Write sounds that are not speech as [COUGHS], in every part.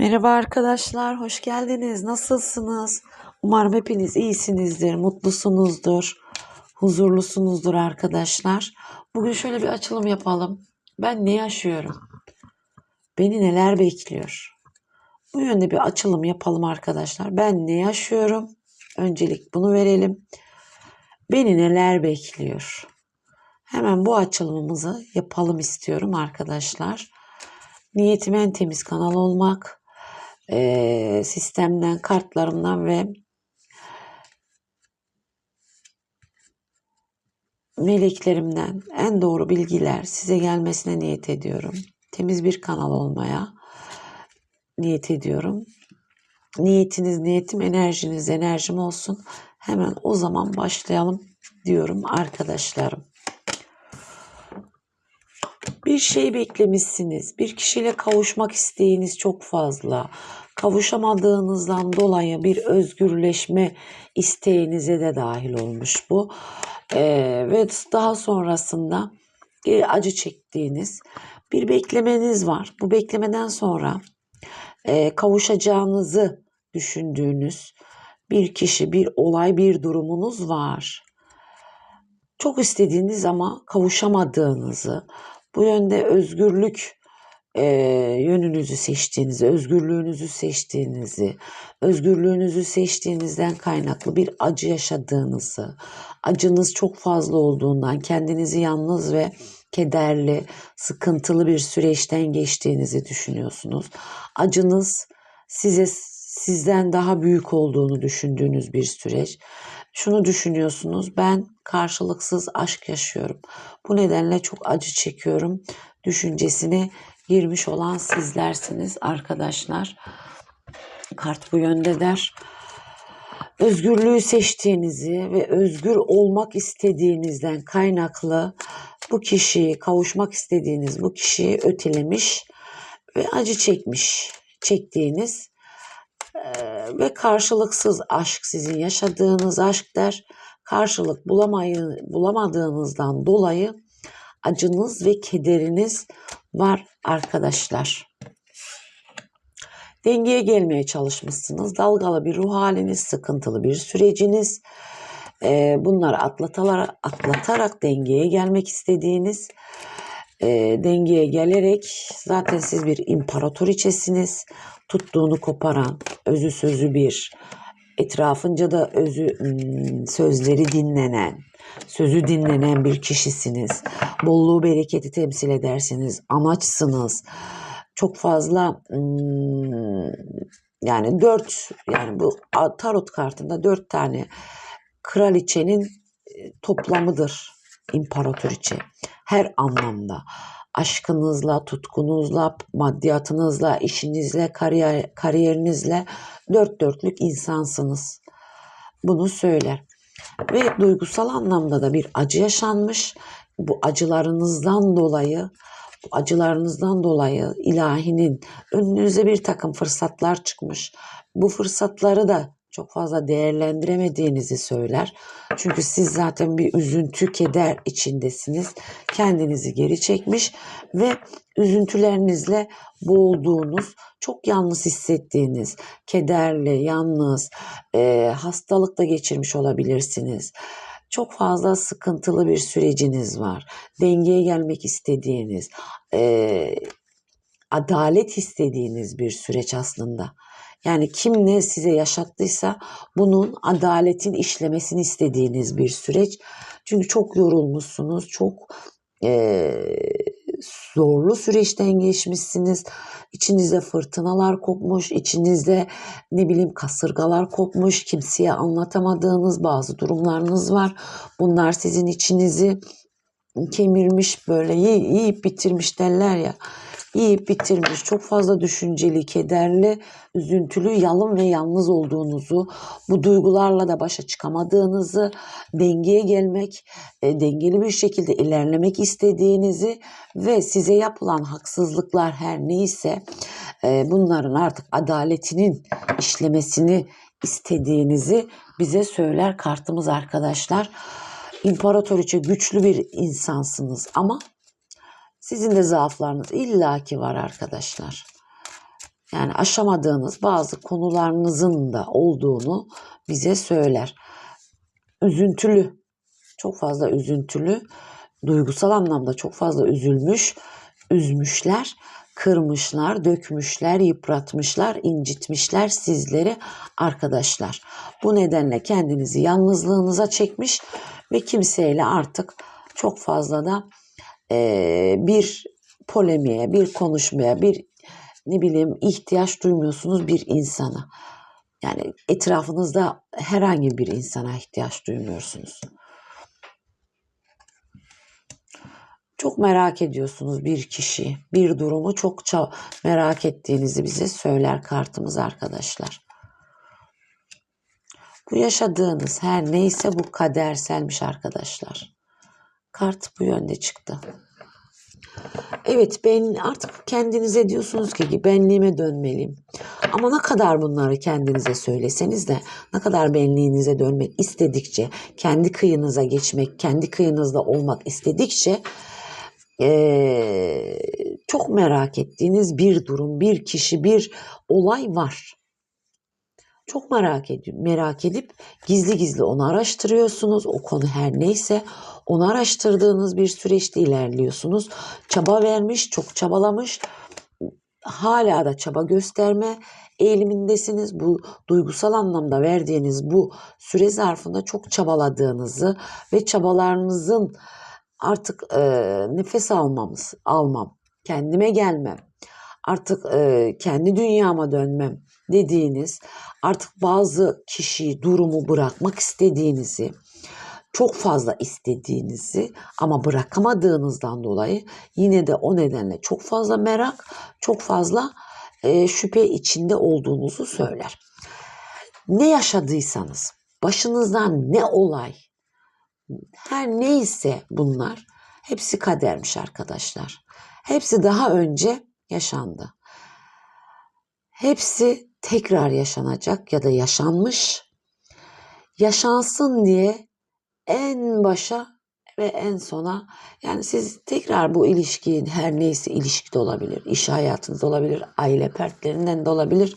Merhaba arkadaşlar, hoş geldiniz. Nasılsınız? Umarım hepiniz iyisinizdir, mutlusunuzdur, huzurlusunuzdur arkadaşlar. Bugün şöyle bir açılım yapalım. Ben ne yaşıyorum? Beni neler bekliyor? Bu yönde bir açılım yapalım arkadaşlar. Ben ne yaşıyorum? Öncelik bunu verelim. Beni neler bekliyor? Hemen bu açılımımızı yapalım istiyorum arkadaşlar. Niyetim en temiz kanal olmak e, sistemden, kartlarımdan ve meleklerimden en doğru bilgiler size gelmesine niyet ediyorum. Temiz bir kanal olmaya niyet ediyorum. Niyetiniz niyetim, enerjiniz enerjim olsun. Hemen o zaman başlayalım diyorum arkadaşlarım. Bir şey beklemişsiniz. Bir kişiyle kavuşmak isteğiniz çok fazla. Kavuşamadığınızdan dolayı bir özgürleşme isteğinize de dahil olmuş bu. Ee, ve daha sonrasında bir acı çektiğiniz bir beklemeniz var. Bu beklemeden sonra e, kavuşacağınızı düşündüğünüz bir kişi, bir olay, bir durumunuz var. Çok istediğiniz ama kavuşamadığınızı, bu yönde özgürlük e, yönünüzü seçtiğinizi, özgürlüğünüzü seçtiğinizi, özgürlüğünüzü seçtiğinizden kaynaklı bir acı yaşadığınızı, acınız çok fazla olduğundan kendinizi yalnız ve kederli, sıkıntılı bir süreçten geçtiğinizi düşünüyorsunuz. Acınız size sizden daha büyük olduğunu düşündüğünüz bir süreç. Şunu düşünüyorsunuz, ben karşılıksız aşk yaşıyorum. Bu nedenle çok acı çekiyorum düşüncesine girmiş olan sizlersiniz arkadaşlar. Kart bu yönde der. Özgürlüğü seçtiğinizi ve özgür olmak istediğinizden kaynaklı bu kişiyi kavuşmak istediğiniz bu kişiyi ötelemiş ve acı çekmiş çektiğiniz ve karşılıksız aşk sizin yaşadığınız aşk der. Karşılık bulamayı, bulamadığınızdan dolayı acınız ve kederiniz var arkadaşlar. Dengeye gelmeye çalışmışsınız. Dalgalı bir ruh haliniz, sıkıntılı bir süreciniz. Bunları atlatarak, atlatarak dengeye gelmek istediğiniz, eee, dengeye gelerek zaten siz bir imparatoriçesiniz. Tuttuğunu koparan, özü sözü bir, etrafınca da özü ım, sözleri dinlenen, sözü dinlenen bir kişisiniz. Bolluğu, bereketi temsil edersiniz. Amaçsınız. Çok fazla ım, yani dört yani bu tarot kartında dört tane kraliçenin e, toplamıdır imparatoriçe. Her anlamda aşkınızla, tutkunuzla, maddiyatınızla, işinizle, kariyer, kariyerinizle dört dörtlük insansınız. Bunu söyler. Ve duygusal anlamda da bir acı yaşanmış. Bu acılarınızdan dolayı bu acılarınızdan dolayı ilahinin önünüze bir takım fırsatlar çıkmış. Bu fırsatları da çok fazla değerlendiremediğinizi söyler. Çünkü siz zaten bir üzüntü, keder içindesiniz. Kendinizi geri çekmiş ve üzüntülerinizle boğulduğunuz, çok yalnız hissettiğiniz, kederli, yalnız, e, hastalık da geçirmiş olabilirsiniz. Çok fazla sıkıntılı bir süreciniz var. Dengeye gelmek istediğiniz, e, adalet istediğiniz bir süreç aslında. Yani kim ne size yaşattıysa bunun adaletin işlemesini istediğiniz bir süreç. Çünkü çok yorulmuşsunuz, çok eee, zorlu süreçten geçmişsiniz. İçinizde fırtınalar kopmuş, içinizde ne bileyim kasırgalar kopmuş, kimseye anlatamadığınız bazı durumlarınız var. Bunlar sizin içinizi kemirmiş böyle yi- yiyip bitirmiş derler ya. Yiyip bitirmiş, çok fazla düşünceli, kederli, üzüntülü, yalın ve yalnız olduğunuzu, bu duygularla da başa çıkamadığınızı, dengeye gelmek, e, dengeli bir şekilde ilerlemek istediğinizi ve size yapılan haksızlıklar her neyse e, bunların artık adaletinin işlemesini istediğinizi bize söyler kartımız arkadaşlar. İmparatoriçe güçlü bir insansınız ama sizin de zaaflarınız illaki var arkadaşlar. Yani aşamadığınız bazı konularınızın da olduğunu bize söyler. Üzüntülü, çok fazla üzüntülü, duygusal anlamda çok fazla üzülmüş, üzmüşler, kırmışlar, dökmüşler, yıpratmışlar, incitmişler sizleri arkadaşlar. Bu nedenle kendinizi yalnızlığınıza çekmiş ve kimseyle artık çok fazla da bir polemiğe, bir konuşmaya, bir ne bileyim ihtiyaç duymuyorsunuz bir insana. Yani etrafınızda herhangi bir insana ihtiyaç duymuyorsunuz. Çok merak ediyorsunuz bir kişiyi, bir durumu çok merak ettiğinizi bize söyler kartımız arkadaşlar. Bu yaşadığınız her neyse bu kaderselmiş arkadaşlar. Kart bu yönde çıktı. Evet ben artık kendinize diyorsunuz ki benliğime dönmeliyim. Ama ne kadar bunları kendinize söyleseniz de ne kadar benliğinize dönmek istedikçe, kendi kıyınıza geçmek, kendi kıyınızda olmak istedikçe eee, çok merak ettiğiniz bir durum, bir kişi, bir olay var. Çok merak edip merak edip gizli gizli onu araştırıyorsunuz. O konu her neyse onu araştırdığınız bir süreçte ilerliyorsunuz. Çaba vermiş, çok çabalamış. Hala da çaba gösterme eğilimindesiniz. Bu duygusal anlamda verdiğiniz bu süre zarfında çok çabaladığınızı ve çabalarınızın artık e, nefes almamız, almam, kendime gelmem, artık e, kendi dünyama dönmem dediğiniz, artık bazı kişiyi, durumu bırakmak istediğinizi, çok fazla istediğinizi ama bırakamadığınızdan dolayı yine de o nedenle çok fazla merak, çok fazla e, şüphe içinde olduğunuzu söyler. Ne yaşadıysanız, başınızdan ne olay, her neyse bunlar hepsi kadermiş arkadaşlar. Hepsi daha önce yaşandı. Hepsi tekrar yaşanacak ya da yaşanmış. Yaşansın diye en başa ve en sona yani siz tekrar bu ilişkiyi her neyse ilişkide olabilir, iş hayatınızda olabilir, aile fertlerinden de olabilir.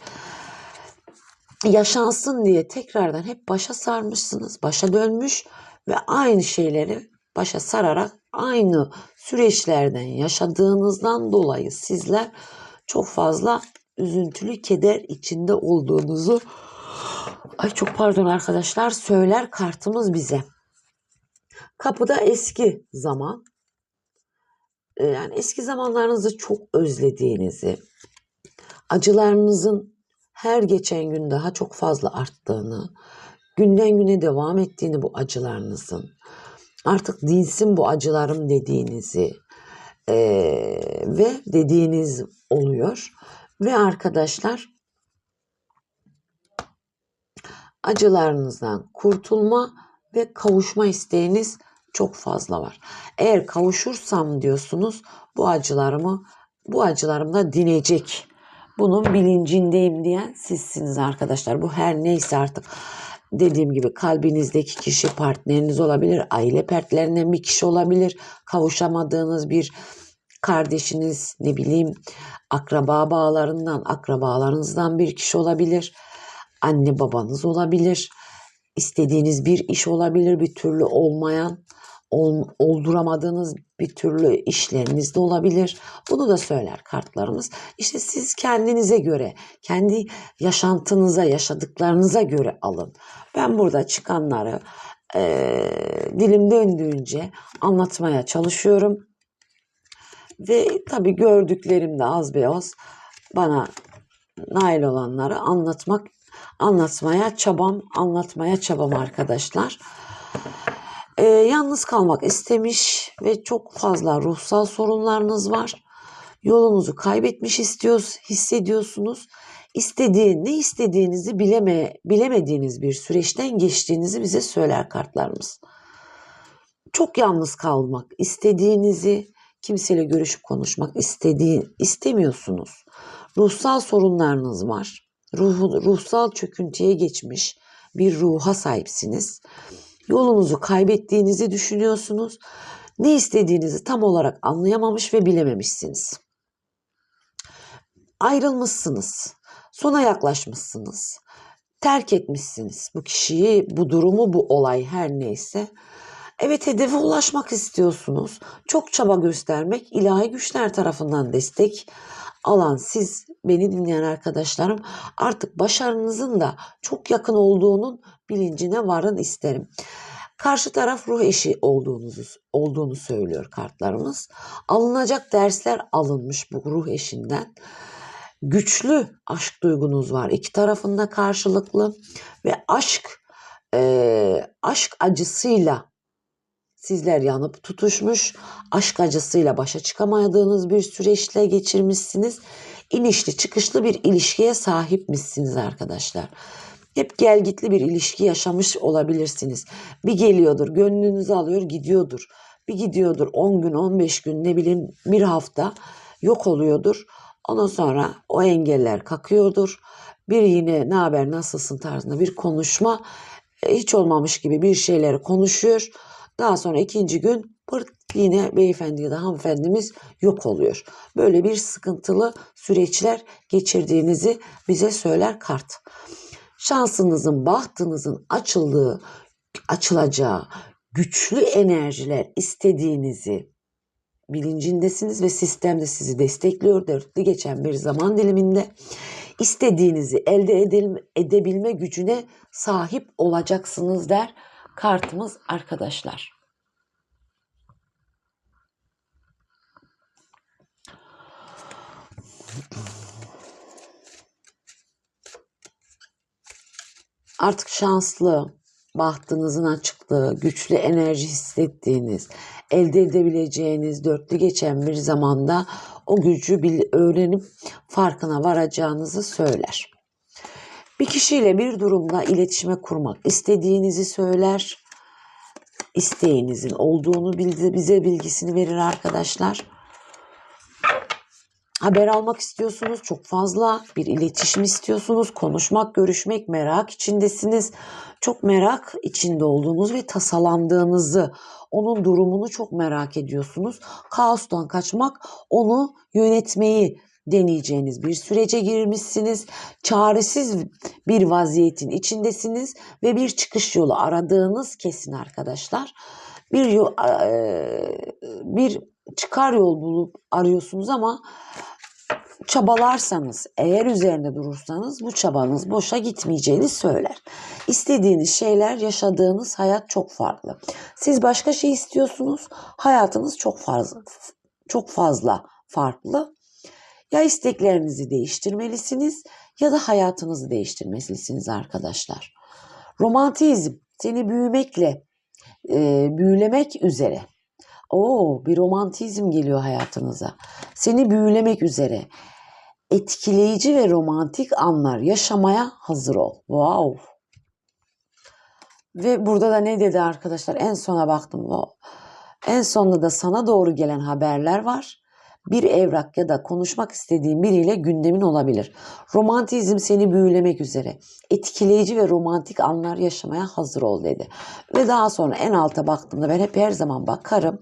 Yaşansın diye tekrardan hep başa sarmışsınız, başa dönmüş ve aynı şeyleri başa sararak aynı süreçlerden yaşadığınızdan dolayı sizler çok fazla üzüntülü keder içinde olduğunuzu ay çok pardon arkadaşlar söyler kartımız bize. Kapıda eski zaman e, yani eski zamanlarınızı çok özlediğinizi, acılarınızın her geçen gün daha çok fazla arttığını, günden güne devam ettiğini bu acılarınızın, artık dinsin bu acılarım dediğinizi e, ve dediğiniz oluyor. Ve arkadaşlar acılarınızdan kurtulma ve kavuşma isteğiniz çok fazla var. Eğer kavuşursam diyorsunuz bu acılarımı bu acılarım da dinecek. Bunun bilincindeyim diyen sizsiniz arkadaşlar. Bu her neyse artık dediğim gibi kalbinizdeki kişi partneriniz olabilir, aile fertlerinden bir kişi olabilir, kavuşamadığınız bir kardeşiniz, ne bileyim akraba bağlarından, akrabalarınızdan bir kişi olabilir, anne babanız olabilir, istediğiniz bir iş olabilir, bir türlü olmayan, ol, olduramadığınız bir türlü işleriniz de olabilir. Bunu da söyler kartlarımız. İşte siz kendinize göre, kendi yaşantınıza, yaşadıklarınıza göre alın. Ben burada çıkanları e, dilim döndüğünce anlatmaya çalışıyorum. Ve tabii gördüklerim de az beyaz bana nail olanları anlatmak, anlatmaya çabam, anlatmaya çabam arkadaşlar. Ee, yalnız kalmak istemiş ve çok fazla ruhsal sorunlarınız var. Yolunuzu kaybetmiş istiyoruz, hissediyorsunuz. İstediği, ne istediğinizi bileme, bilemediğiniz bir süreçten geçtiğinizi bize söyler kartlarımız. Çok yalnız kalmak istediğinizi, kimseyle görüşüp konuşmak istediği istemiyorsunuz. Ruhsal sorunlarınız var. Ruh, ruhsal çöküntüye geçmiş bir ruha sahipsiniz. Yolunuzu kaybettiğinizi düşünüyorsunuz. Ne istediğinizi tam olarak anlayamamış ve bilememişsiniz. ayrılmışsınız. Sona yaklaşmışsınız. Terk etmişsiniz bu kişiyi, bu durumu, bu olay her neyse. Evet hedefe ulaşmak istiyorsunuz. Çok çaba göstermek ilahi güçler tarafından destek alan siz beni dinleyen arkadaşlarım artık başarınızın da çok yakın olduğunun bilincine varın isterim. Karşı taraf ruh eşi olduğunuzu olduğunu söylüyor kartlarımız. Alınacak dersler alınmış bu ruh eşinden. Güçlü aşk duygunuz var iki tarafında karşılıklı ve aşk e, aşk acısıyla sizler yanıp tutuşmuş, aşk acısıyla başa çıkamadığınız bir süreçle geçirmişsiniz. İnişli çıkışlı bir ilişkiye sahipmişsiniz arkadaşlar. Hep gelgitli bir ilişki yaşamış olabilirsiniz. Bir geliyordur, gönlünüzü alıyor, gidiyordur. Bir gidiyordur 10 gün, 15 gün, ne bileyim bir hafta yok oluyordur. Ondan sonra o engeller kakıyordur. Bir yine ne haber, nasılsın tarzında bir konuşma e, hiç olmamış gibi bir şeyleri konuşuyor. Daha sonra ikinci gün pırt yine beyefendi ya da hanımefendimiz yok oluyor. Böyle bir sıkıntılı süreçler geçirdiğinizi bize söyler kart. Şansınızın, bahtınızın açıldığı, açılacağı, güçlü enerjiler istediğinizi bilincindesiniz ve sistem de sizi destekliyor. Dörtlü geçen bir zaman diliminde istediğinizi elde edebilme gücüne sahip olacaksınız der kartımız arkadaşlar. Artık şanslı, bahtınızın açıklığı, güçlü enerji hissettiğiniz, elde edebileceğiniz dörtlü geçen bir zamanda o gücü bil, öğrenip farkına varacağınızı söyler. Bir kişiyle bir durumda iletişime kurmak istediğinizi söyler. İsteğinizin olduğunu bize bilgisini verir arkadaşlar. Haber almak istiyorsunuz çok fazla bir iletişim istiyorsunuz konuşmak görüşmek merak içindesiniz çok merak içinde olduğunuz ve tasalandığınızı onun durumunu çok merak ediyorsunuz kaostan kaçmak onu yönetmeyi deneyeceğiniz bir sürece girmişsiniz. Çaresiz bir vaziyetin içindesiniz ve bir çıkış yolu aradığınız kesin arkadaşlar. Bir yol, bir çıkar yol bulup arıyorsunuz ama çabalarsanız, eğer üzerinde durursanız bu çabanız boşa gitmeyeceğini söyler. İstediğiniz şeyler, yaşadığınız hayat çok farklı. Siz başka şey istiyorsunuz, hayatınız çok fazla çok fazla farklı. Ya isteklerinizi değiştirmelisiniz ya da hayatınızı değiştirmelisiniz arkadaşlar. Romantizm seni büyümekle, e, büyülemek üzere. Oo, bir romantizm geliyor hayatınıza. Seni büyülemek üzere. Etkileyici ve romantik anlar yaşamaya hazır ol. Wow. Ve burada da ne dedi arkadaşlar? En sona baktım. En sonunda da sana doğru gelen haberler var bir evrak ya da konuşmak istediğin biriyle gündemin olabilir. Romantizm seni büyülemek üzere. Etkileyici ve romantik anlar yaşamaya hazır ol dedi. Ve daha sonra en alta baktığımda ben hep her zaman bakarım.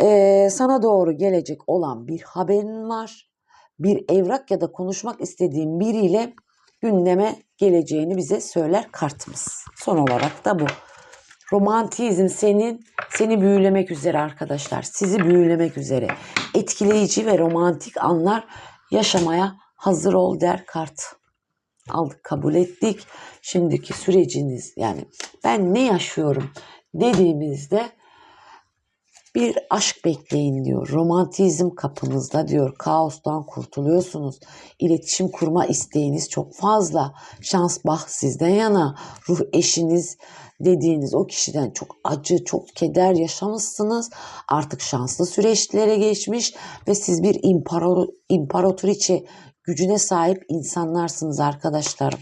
Ee, sana doğru gelecek olan bir haberin var. Bir evrak ya da konuşmak istediğin biriyle gündeme geleceğini bize söyler kartımız. Son olarak da bu. Romantizm senin seni büyülemek üzere arkadaşlar. Sizi büyülemek üzere. Etkileyici ve romantik anlar yaşamaya hazır ol der kart. Aldık kabul ettik. Şimdiki süreciniz yani ben ne yaşıyorum dediğimizde bir aşk bekleyin diyor. Romantizm kapınızda diyor. Kaostan kurtuluyorsunuz. İletişim kurma isteğiniz çok fazla. Şans bah sizden yana. Ruh eşiniz dediğiniz o kişiden çok acı, çok keder yaşamışsınız. Artık şanslı süreçlere geçmiş ve siz bir imparator, imparatoriçe gücüne sahip insanlarsınız arkadaşlarım.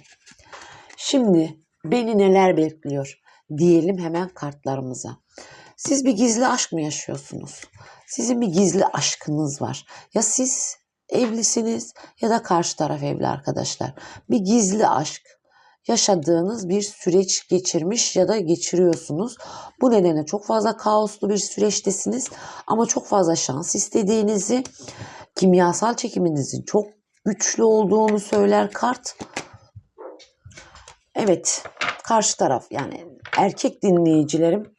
Şimdi beni neler bekliyor diyelim hemen kartlarımıza. Siz bir gizli aşk mı yaşıyorsunuz? Sizin bir gizli aşkınız var. Ya siz evlisiniz ya da karşı taraf evli arkadaşlar. Bir gizli aşk yaşadığınız bir süreç geçirmiş ya da geçiriyorsunuz. Bu nedenle çok fazla kaoslu bir süreçtesiniz ama çok fazla şans istediğinizi, kimyasal çekiminizin çok güçlü olduğunu söyler kart. Evet, karşı taraf yani erkek dinleyicilerim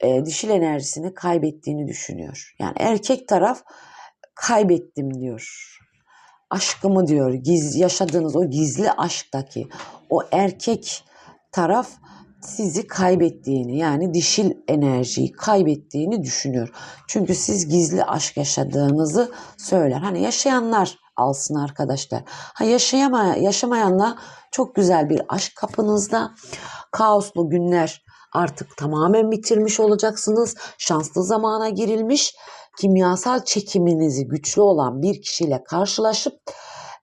e, dişil enerjisini kaybettiğini düşünüyor. Yani erkek taraf kaybettim diyor. Aşkımı diyor. Giz, yaşadığınız o gizli aşktaki o erkek taraf sizi kaybettiğini yani dişil enerjiyi kaybettiğini düşünüyor. Çünkü siz gizli aşk yaşadığınızı söyler. Hani yaşayanlar alsın arkadaşlar. Ha yaşayama, yaşamayanla çok güzel bir aşk kapınızda. Kaoslu günler artık tamamen bitirmiş olacaksınız. Şanslı zamana girilmiş. Kimyasal çekiminizi güçlü olan bir kişiyle karşılaşıp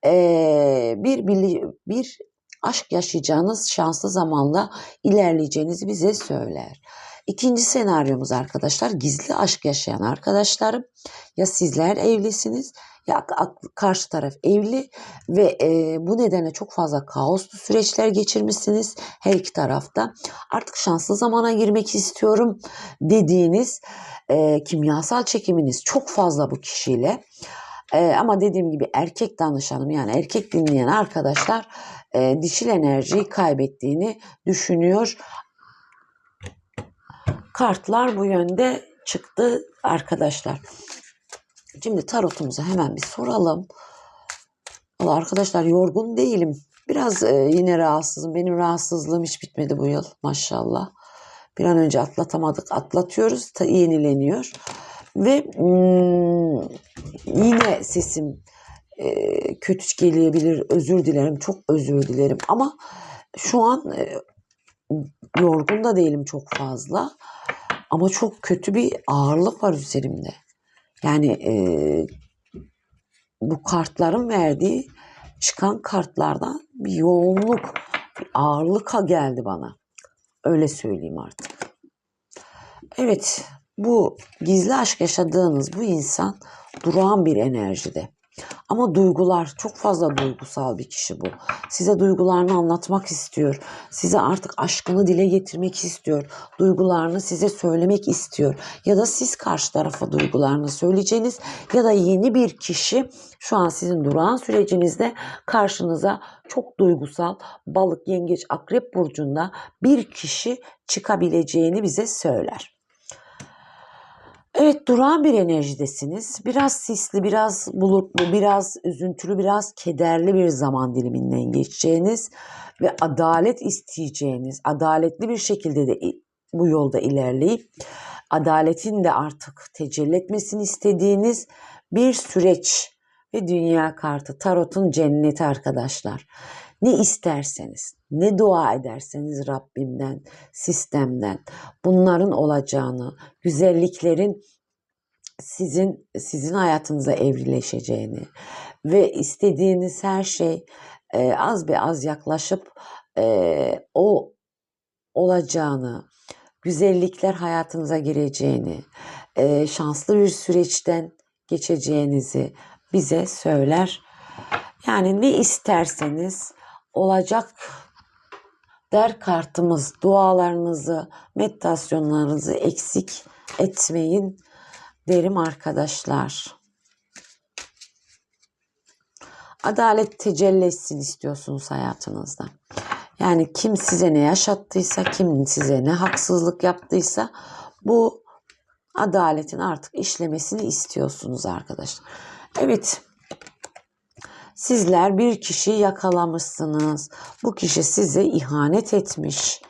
eee, bir, bir, bir aşk yaşayacağınız şanslı zamanla ilerleyeceğinizi bize söyler. İkinci senaryomuz arkadaşlar gizli aşk yaşayan arkadaşlarım ya sizler evlisiniz ya karşı taraf evli ve e, bu nedenle çok fazla kaoslu süreçler geçirmişsiniz her iki tarafta. Artık şanslı zamana girmek istiyorum dediğiniz e, kimyasal çekiminiz çok fazla bu kişiyle. E, ama dediğim gibi erkek danışanım yani erkek dinleyen arkadaşlar e, dişil enerjiyi kaybettiğini düşünüyor. Kartlar bu yönde çıktı arkadaşlar. Şimdi tarotumuzu hemen bir soralım. Valla arkadaşlar yorgun değilim. Biraz e, yine rahatsızım. Benim rahatsızlığım hiç bitmedi bu yıl maşallah. Bir an önce atlatamadık. Atlatıyoruz. Ta yenileniyor. Ve mm, yine sesim e, kötü gelebilir. Özür dilerim. Çok özür dilerim. Ama şu an e, yorgun da değilim çok fazla. Ama çok kötü bir ağırlık var üzerimde. Yani e, bu kartların verdiği çıkan kartlardan bir yoğunluk, bir ağırlık geldi bana. Öyle söyleyeyim artık. Evet, bu gizli aşk yaşadığınız bu insan durağan bir enerjide. Ama duygular çok fazla duygusal bir kişi bu. Size duygularını anlatmak istiyor. Size artık aşkını dile getirmek istiyor. Duygularını size söylemek istiyor. Ya da siz karşı tarafa duygularını söyleyeceğiniz ya da yeni bir kişi şu an sizin durağan sürecinizde karşınıza çok duygusal balık, yengeç, akrep burcunda bir kişi çıkabileceğini bize söyler. Evet durağan bir enerjidesiniz. Biraz sisli, biraz bulutlu, biraz üzüntülü, biraz kederli bir zaman diliminden geçeceğiniz ve adalet isteyeceğiniz, adaletli bir şekilde de bu yolda ilerleyip adaletin de artık tecelli etmesini istediğiniz bir süreç ve dünya kartı tarotun cenneti arkadaşlar. Ne isterseniz, ne dua ederseniz Rabbimden, sistemden bunların olacağını, güzelliklerin sizin sizin hayatınıza evrileşeceğini ve istediğiniz her şey e, az be az yaklaşıp e, o olacağını, güzellikler hayatınıza gireceğini, e, şanslı bir süreçten geçeceğinizi bize söyler. Yani ne isterseniz olacak der kartımız. Dualarınızı, meditasyonlarınızı eksik etmeyin derim arkadaşlar. Adalet tecelli etsin istiyorsunuz hayatınızda. Yani kim size ne yaşattıysa, kim size ne haksızlık yaptıysa bu adaletin artık işlemesini istiyorsunuz arkadaşlar. Evet. Sizler bir kişiyi yakalamışsınız. Bu kişi size ihanet etmiş.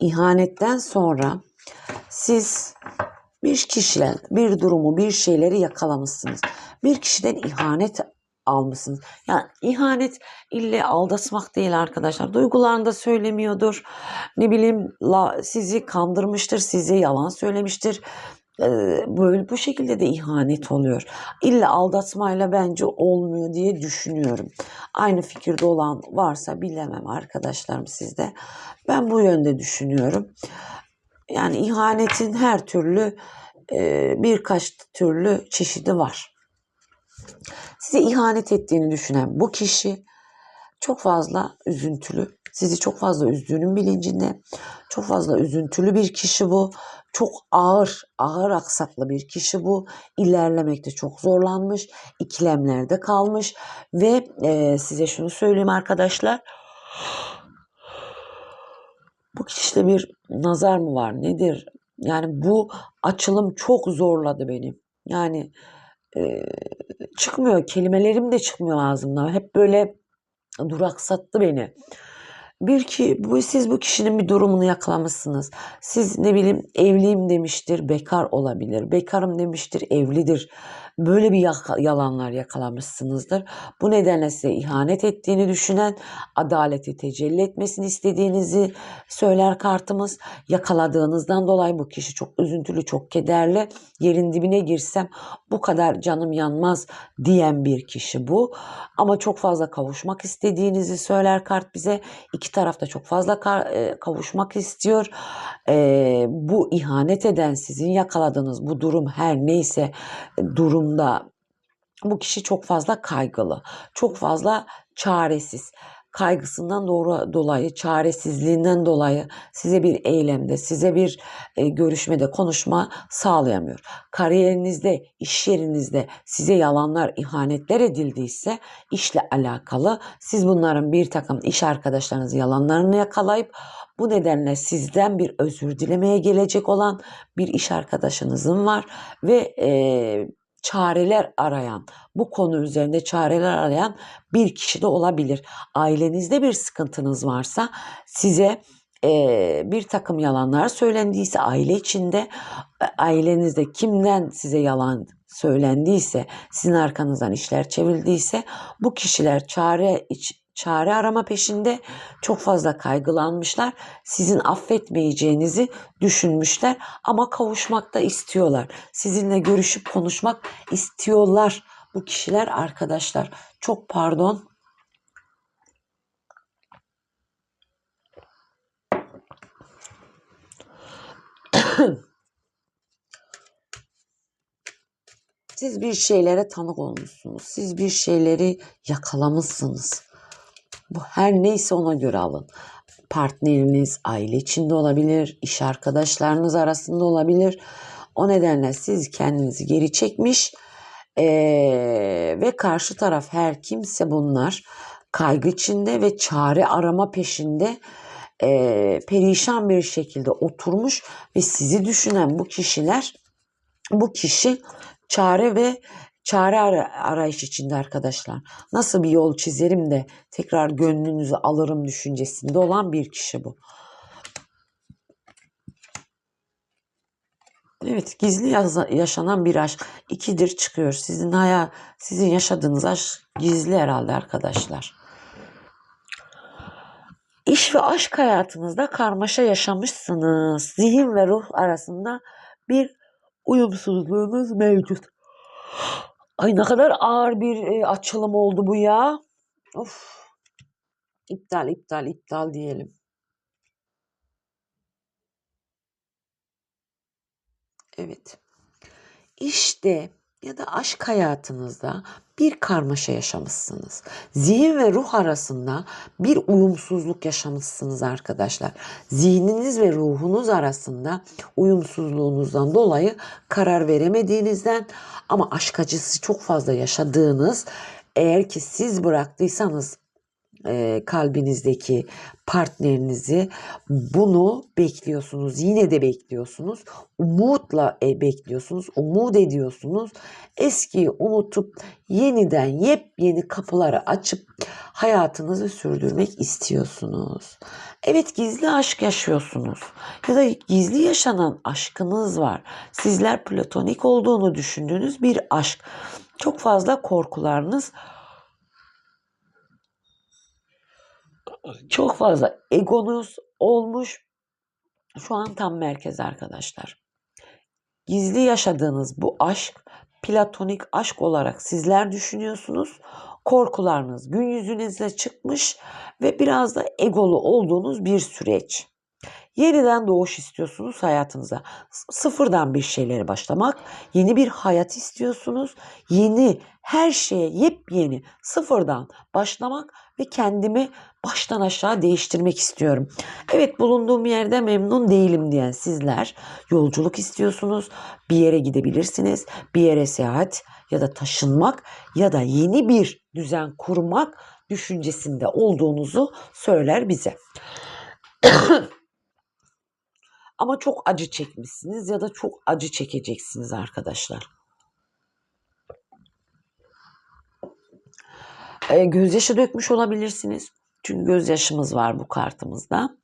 İhanetten sonra siz bir kişiden bir durumu, bir şeyleri yakalamışsınız. Bir kişiden ihanet almışsınız. Yani ihanet ille aldatmak değil arkadaşlar. Duygularını da söylemiyordur. Ne bileyim la, sizi kandırmıştır, size yalan söylemiştir. Ee, böyle bu şekilde de ihanet oluyor. İlla aldatmayla bence olmuyor diye düşünüyorum. Aynı fikirde olan varsa bilemem arkadaşlarım sizde. Ben bu yönde düşünüyorum. Yani ihanetin her türlü e, birkaç türlü çeşidi var. Size ihanet ettiğini düşünen bu kişi çok fazla üzüntülü. Sizi çok fazla üzdüğünün bilincinde. Çok fazla üzüntülü bir kişi bu. Çok ağır, ağır aksaklı bir kişi bu. İlerlemekte çok zorlanmış, ikilemlerde kalmış ve e, size şunu söyleyeyim arkadaşlar. Bu kişide bir nazar mı var nedir? Yani bu açılım çok zorladı beni. Yani e, çıkmıyor kelimelerim de çıkmıyor ağzımdan. Hep böyle duraksattı beni. Bir ki bu siz bu kişinin bir durumunu yakalamışsınız. Siz ne bileyim evliyim demiştir, bekar olabilir. Bekarım demiştir, evlidir. Böyle bir yalanlar yakalamışsınızdır. Bu nedenle size ihanet ettiğini düşünen, adaleti tecelli etmesini istediğinizi söyler kartımız. Yakaladığınızdan dolayı bu kişi çok üzüntülü, çok kederli. Yerin dibine girsem bu kadar canım yanmaz diyen bir kişi bu. Ama çok fazla kavuşmak istediğinizi söyler kart bize. İki taraf da çok fazla e, kavuşmak istiyor. E, bu ihanet eden sizin yakaladığınız bu durum her neyse e, durumda bu kişi çok fazla kaygılı, çok fazla çaresiz. Kaygısından doğru dolayı, çaresizliğinden dolayı size bir eylemde, size bir e, görüşmede konuşma sağlayamıyor. Kariyerinizde, iş yerinizde size yalanlar, ihanetler edildiyse işle alakalı siz bunların bir takım iş arkadaşlarınız yalanlarını yakalayıp bu nedenle sizden bir özür dilemeye gelecek olan bir iş arkadaşınızın var ve e, çareler arayan, bu konu üzerinde çareler arayan bir kişi de olabilir. Ailenizde bir sıkıntınız varsa size e, bir takım yalanlar söylendiyse aile içinde e, ailenizde kimden size yalan söylendiyse sizin arkanızdan işler çevrildiyse bu kişiler çare iç, çare arama peşinde çok fazla kaygılanmışlar. Sizin affetmeyeceğinizi düşünmüşler ama kavuşmak da istiyorlar. Sizinle görüşüp konuşmak istiyorlar bu kişiler arkadaşlar. Çok pardon. Siz bir şeylere tanık olmuşsunuz. Siz bir şeyleri yakalamışsınız. Bu her neyse ona göre alın. Partneriniz aile içinde olabilir, iş arkadaşlarınız arasında olabilir. O nedenle siz kendinizi geri çekmiş eee, ve karşı taraf her kimse bunlar kaygı içinde ve çare arama peşinde eee, perişan bir şekilde oturmuş ve sizi düşünen bu kişiler bu kişi çare ve çare ara- arayış içinde arkadaşlar. Nasıl bir yol çizerim de tekrar gönlünüzü alırım düşüncesinde olan bir kişi bu. Evet, gizli yaşanan bir aşk ikidir çıkıyor. Sizin haya, sizin yaşadığınız aşk gizli herhalde arkadaşlar. İş ve aşk hayatınızda karmaşa yaşamışsınız. Zihin ve ruh arasında bir uyumsuzluğunuz mevcut. Ay ne kadar ağır bir e, açılım oldu bu ya. Of. İptal, iptal, iptal diyelim. Evet. İşte ya da aşk hayatınızda bir karmaşa yaşamışsınız. Zihin ve ruh arasında bir uyumsuzluk yaşamışsınız arkadaşlar. Zihniniz ve ruhunuz arasında uyumsuzluğunuzdan dolayı karar veremediğinizden ama aşk acısı çok fazla yaşadığınız eğer ki siz bıraktıysanız e, kalbinizdeki partnerinizi bunu bekliyorsunuz. Yine de bekliyorsunuz. Umutla e, bekliyorsunuz. Umut ediyorsunuz. Eskiyi unutup yeniden yepyeni kapıları açıp hayatınızı sürdürmek istiyorsunuz. Evet gizli aşk yaşıyorsunuz. Ya da gizli yaşanan aşkınız var. Sizler platonik olduğunu düşündüğünüz bir aşk. Çok fazla korkularınız çok fazla egonuz olmuş. Şu an tam merkez arkadaşlar. Gizli yaşadığınız bu aşk platonik aşk olarak sizler düşünüyorsunuz. Korkularınız gün yüzünüze çıkmış ve biraz da egolu olduğunuz bir süreç. Yeniden doğuş istiyorsunuz hayatınıza. Sıfırdan bir şeylere başlamak. Yeni bir hayat istiyorsunuz. Yeni her şeye yepyeni sıfırdan başlamak ve kendimi baştan aşağı değiştirmek istiyorum. Evet bulunduğum yerde memnun değilim diyen sizler yolculuk istiyorsunuz. Bir yere gidebilirsiniz. Bir yere seyahat ya da taşınmak ya da yeni bir düzen kurmak düşüncesinde olduğunuzu söyler bize. [COUGHS] Ama çok acı çekmişsiniz ya da çok acı çekeceksiniz arkadaşlar. E, gözyaşı dökmüş olabilirsiniz. Çünkü gözyaşımız var bu kartımızda.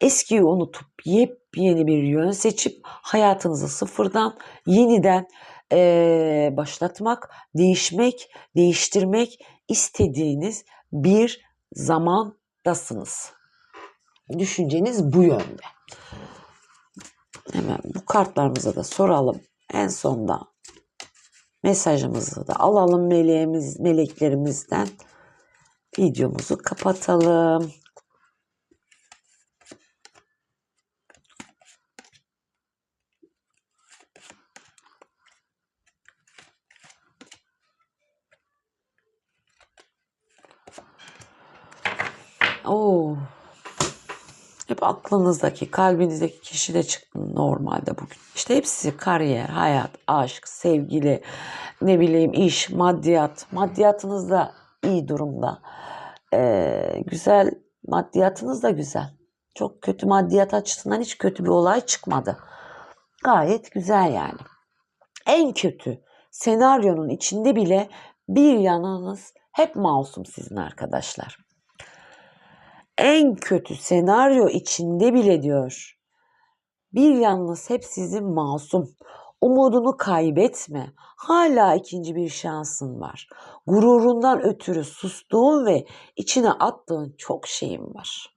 Eskiyi unutup yepyeni bir yön seçip hayatınızı sıfırdan yeniden e, başlatmak, değişmek, değiştirmek istediğiniz bir zamandasınız. Düşünceniz bu yönde. Hemen bu kartlarımıza da soralım. En sonda mesajımızı da alalım meleğimiz, meleklerimizden. Videomuzu kapatalım. Oo. Aklınızdaki, kalbinizdeki kişi de çıktı normalde bugün. İşte hepsi kariyer, hayat, aşk, sevgili, ne bileyim iş, maddiyat. Maddiyatınız da iyi durumda. Ee, güzel, maddiyatınız da güzel. Çok kötü maddiyat açısından hiç kötü bir olay çıkmadı. Gayet güzel yani. En kötü senaryonun içinde bile bir yanınız hep masum sizin arkadaşlar en kötü senaryo içinde bile diyor. Bir yalnız hep sizin masum. Umudunu kaybetme. Hala ikinci bir şansın var. Gururundan ötürü sustuğun ve içine attığın çok şeyin var.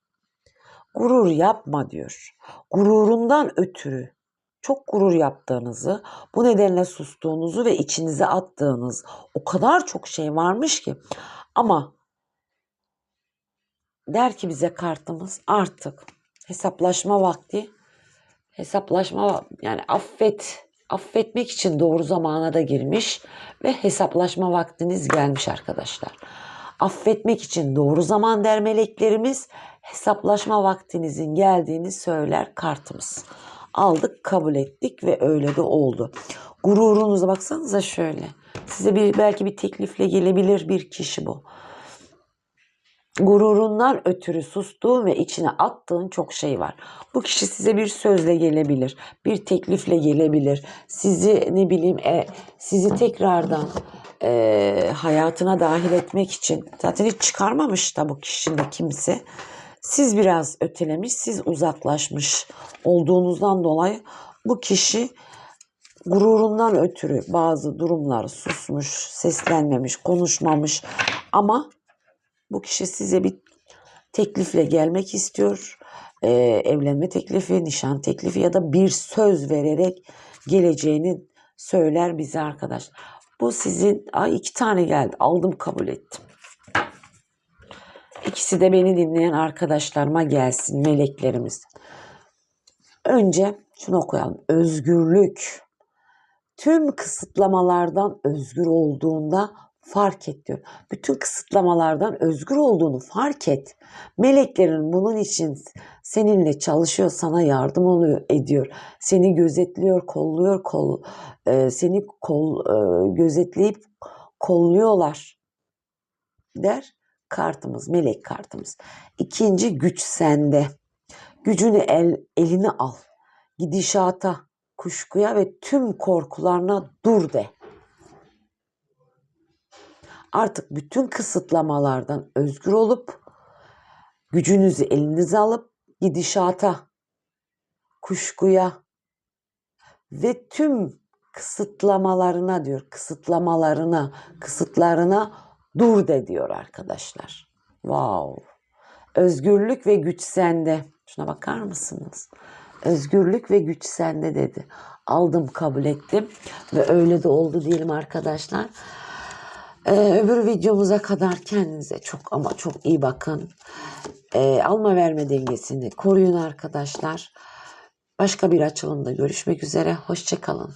Gurur yapma diyor. Gururundan ötürü çok gurur yaptığınızı, bu nedenle sustuğunuzu ve içinize attığınız o kadar çok şey varmış ki ama der ki bize kartımız artık hesaplaşma vakti. Hesaplaşma yani affet affetmek için doğru zamana da girmiş ve hesaplaşma vaktiniz gelmiş arkadaşlar. Affetmek için doğru zaman der meleklerimiz. Hesaplaşma vaktinizin geldiğini söyler kartımız. Aldık, kabul ettik ve öyle de oldu. Gururunuza baksanıza şöyle. Size bir belki bir teklifle gelebilir bir kişi bu gururundan ötürü sustuğun ve içine attığın çok şey var. Bu kişi size bir sözle gelebilir, bir teklifle gelebilir. Sizi ne bileyim e, sizi tekrardan e, hayatına dahil etmek için zaten hiç çıkarmamış da bu kişinin kimse. Siz biraz ötelemiş, siz uzaklaşmış olduğunuzdan dolayı bu kişi gururundan ötürü bazı durumlar susmuş, seslenmemiş, konuşmamış ama bu kişi size bir teklifle gelmek istiyor. Ee, evlenme teklifi, nişan teklifi ya da bir söz vererek geleceğini söyler bize arkadaşlar. Bu sizin ay iki tane geldi. Aldım kabul ettim. İkisi de beni dinleyen arkadaşlarıma gelsin meleklerimiz. Önce şunu okuyalım. Özgürlük. Tüm kısıtlamalardan özgür olduğunda fark et diyor. Bütün kısıtlamalardan özgür olduğunu fark et. Meleklerin bunun için seninle çalışıyor, sana yardım oluyor, ediyor. Seni gözetliyor, kolluyor, kol e, seni kol e, gözetleyip kolluyorlar. Der kartımız, melek kartımız. İkinci güç sende. Gücünü el, eline al. Gidişata, kuşkuya ve tüm korkularına dur de artık bütün kısıtlamalardan özgür olup gücünüzü elinize alıp gidişata, kuşkuya ve tüm kısıtlamalarına diyor, kısıtlamalarına, kısıtlarına dur de diyor arkadaşlar. Wow. Özgürlük ve güç sende. Şuna bakar mısınız? Özgürlük ve güç sende dedi. Aldım, kabul ettim ve öyle de oldu diyelim arkadaşlar. Ee, öbür videomuza kadar kendinize çok ama çok iyi bakın. e, alma verme dengesini koruyun arkadaşlar. Başka bir açılımda görüşmek üzere. Hoşçakalın.